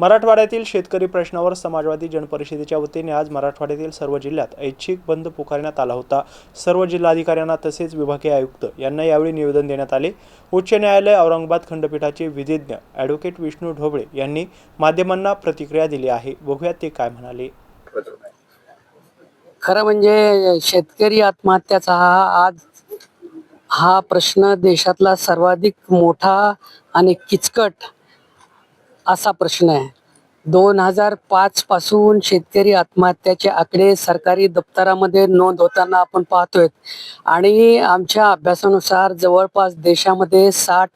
मराठवाड्यातील शेतकरी प्रश्नावर समाजवादी जनपरिषदेच्या वतीने आज मराठवाड्यातील सर्व जिल्ह्यात ऐच्छिक बंद पुकारण्यात आला होता. सर्व जिल्हाधिकाऱ्यांना तसेच विभागीय आयुक्त यांना यावेळी निवेदन देण्यात आले. उच्च न्यायालय औरंगाबाद खंडपीठाचे विधिज्ञ ॲडव्होकेट विष्णू ढोबळे यांनी माध्यमांना प्रतिक्रिया दिली आहे. बघूयात ते काय म्हणाले. खरं म्हणजे शेतकरी आत्महत्याचा हा आज हा प्रश्न देशातला सर्वाधिक मोठा आणि किचकट असा प्रश्न आहे. दोन हजार पाच पासून शेतकरी आत्महत्याचे आकडे सरकारी दप्तरामध्ये नोंद होताना आपण पाहतोय. आणि आमच्या अभ्यासानुसार जवळपास देशामध्ये साठ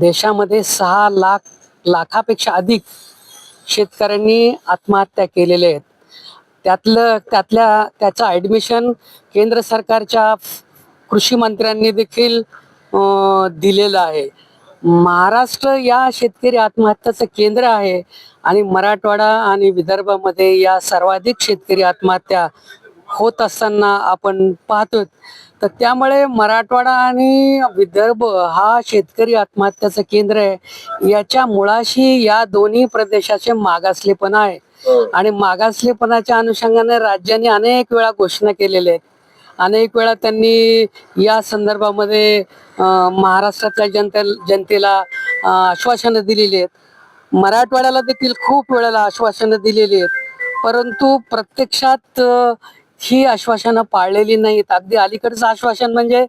देशामध्ये सहा लाख लाखापेक्षा अधिक शेतकऱ्यांनी आत्महत्या केलेल्या आहेत. त्यातलं त्यातल्या त्याचं ॲडमिशन केंद्र सरकारच्या कृषी मंत्र्यांनी देखील दिलेलं आहे. महाराष्ट्र या शेतकरी आत्महत्याचं केंद्र आहे आणि मराठवाडा आणि विदर्भामध्ये या सर्वाधिक शेतकरी आत्महत्या होत असताना आपण पाहतोय. तर त्यामुळे मराठवाडा आणि विदर्भ हा शेतकरी आत्महत्याचं केंद्र आहे. याच्या मुळाशी या दोन्ही प्रदेशाचे मागासलेपणा आहे. आणि मागासलेपणाच्या अनुषंगाने राज्याने अनेक वेळा घोषणा केलेल्या आहेत. अनेक वेळा त्यांनी या संदर्भामध्ये महाराष्ट्रातल्या जनते जनतेला आश्वासनं दिलेली आहेत. मराठवाड्याला देखील खूप वेळेला आश्वासनं दिलेली आहेत. परंतु प्रत्यक्षात ही आश्वासनं पाळलेली नाहीत. अगदी अलीकडचं आश्वासन म्हणजे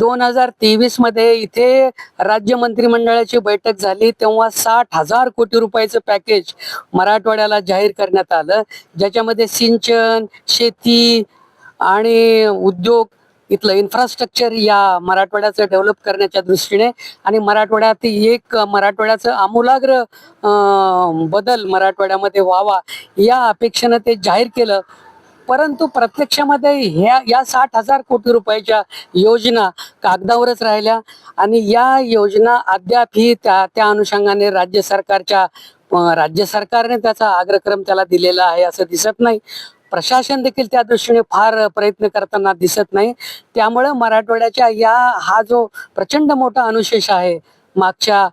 दोन हजार तेवीसमध्ये इथे राज्य मंत्रिमंडळाची बैठक झाली तेव्हा साठ हजार कोटी रुपयाचं पॅकेज मराठवाड्याला जाहीर करण्यात आलं. ज्याच्यामध्ये सिंचन शेती आणि उद्योग इथलं इन्फ्रास्ट्रक्चर या मराठवाड्याचं डेव्हलप करण्याच्या दृष्टीने आणि मराठवाड्यात एक मराठवाड्याचं आमूलाग्र बदल मराठवाड्यामध्ये व्हावा या अपेक्षेनं ते जाहीर केलं. परंतु प्रत्यक्षामध्ये ह्या या साठ हजार कोटी रुपयाच्या योजना कागदावरच राहिल्या आणि या योजना अद्याप ही त्या त्या अनुषंगाने राज्य सरकारच्या राज्य सरकारने त्याचा अग्रक्रम त्याला दिलेला आहे असं दिसत नाही. प्रशासन देखील त्या दृष्टीने फार प्रयत्न करताना दिसत नाही. त्यामुळं मराठवाड्याच्या या हा जो प्रचंड मोठा अनुशेष आहे मागच्या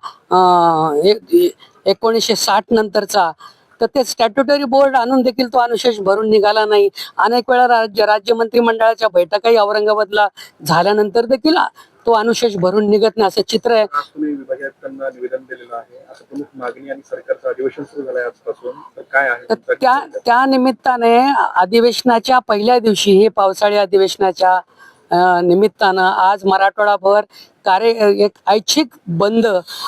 एकोणीसशे साठ नंतरचा तर ते स्टॅट्युटरी बोर्ड आणून देखील तो अनुशेष भरून निघाला नाही. अनेक वेळा राज्य राज्य मंत्रिमंडळाच्या बैठकाही औरंगाबादला झाल्यानंतर देखील तो अनुशेष भरून निघत नाही. असं चित्र आहे. आयुक्तांना निवेदन दिलेलं आहे आता प्रमुख मागणी आणि सरकारचं अधिवेशन सुरू झालंय आजपासून तर काय आहे त्या? त्या निमित्ताने अधिवेशनाच्या पहिल्या दिवशी हे पावसाळी अधिवेशनाच्या निमित्तानं आज मराठवाडाभर कार्य एक ऐच्छिक बंद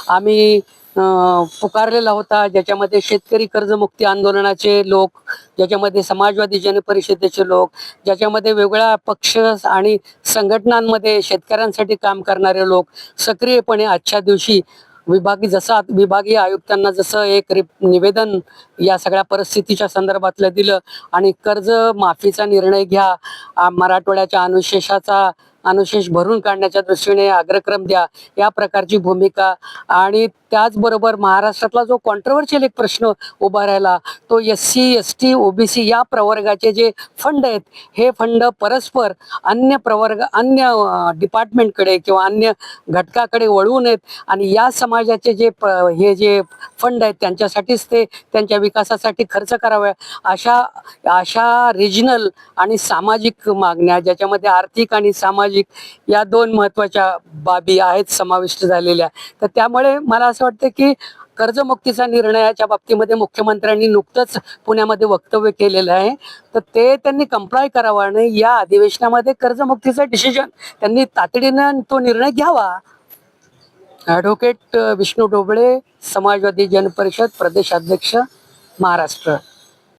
आम्ही पुकारलेला होता. ज्याच्यामध्ये शेतकरी कर्जमुक्ती आंदोलनाचे लोक ज्याच्यामध्ये समाजवादी जनपरिषदेचे लोक ज्याच्यामध्ये वेगळ्या पक्ष आणि संघटनांमध्ये शेतकऱ्यांसाठी काम करणारे लोक सक्रियपणे आजच्या दिवशी विभागी जसा विभागीय आयुक्तांना जसं एक रिप निवेदन या सगळ्या परिस्थितीच्या संदर्भातलं दिलं आणि कर्ज माफीचा निर्णय घ्या मराठवाड्याच्या अनुशेषाचा अनुशेष भरून काढण्याच्या दृष्टीने अग्रक्रम द्या या प्रकारची भूमिका आणि त्याचबरोबर महाराष्ट्रातला जो कॉन्ट्रवर्शियल एक प्रश्न उभा राहिला तो S C S T OBC या प्रवर्गाचे जे फंड आहेत हे फंड परस्पर अन्य प्रवर्ग अन्य डिपार्टमेंटकडे किंवा अन्य घटकाकडे वळवू नयेत. आणि या समाजाचे जे प- हे जे फंड आहेत त्यांच्यासाठीच ते त्यांच्या विकासासाठी खर्च करावे. अशा अशा रिजनल आणि सामाजिक मागण्या ज्याच्यामध्ये आर्थिक आणि सामाजिक या दोन महत्त्वाच्या बाबी आहेत समाविष्ट झालेल्या. तर त्यामुळे मला असं वाटतं की कर्जमुक्तीचा निर्णयाच्या बाबतीमध्ये मुख्यमंत्र्यांनी नुकतंच पुण्यामध्ये वक्तव्य केलेलं आहे. तर ते त्यांनी कंप्लाय करावा आणि या अधिवेशनामध्ये कर्जमुक्तीचा डिसिजन त्यांनी तातडीनं तो निर्णय घ्यावा. ॲडव्होकेट विष्णू डोबळे समाजवादी जनपरिषद प्रदेशाध्यक्ष महाराष्ट्र.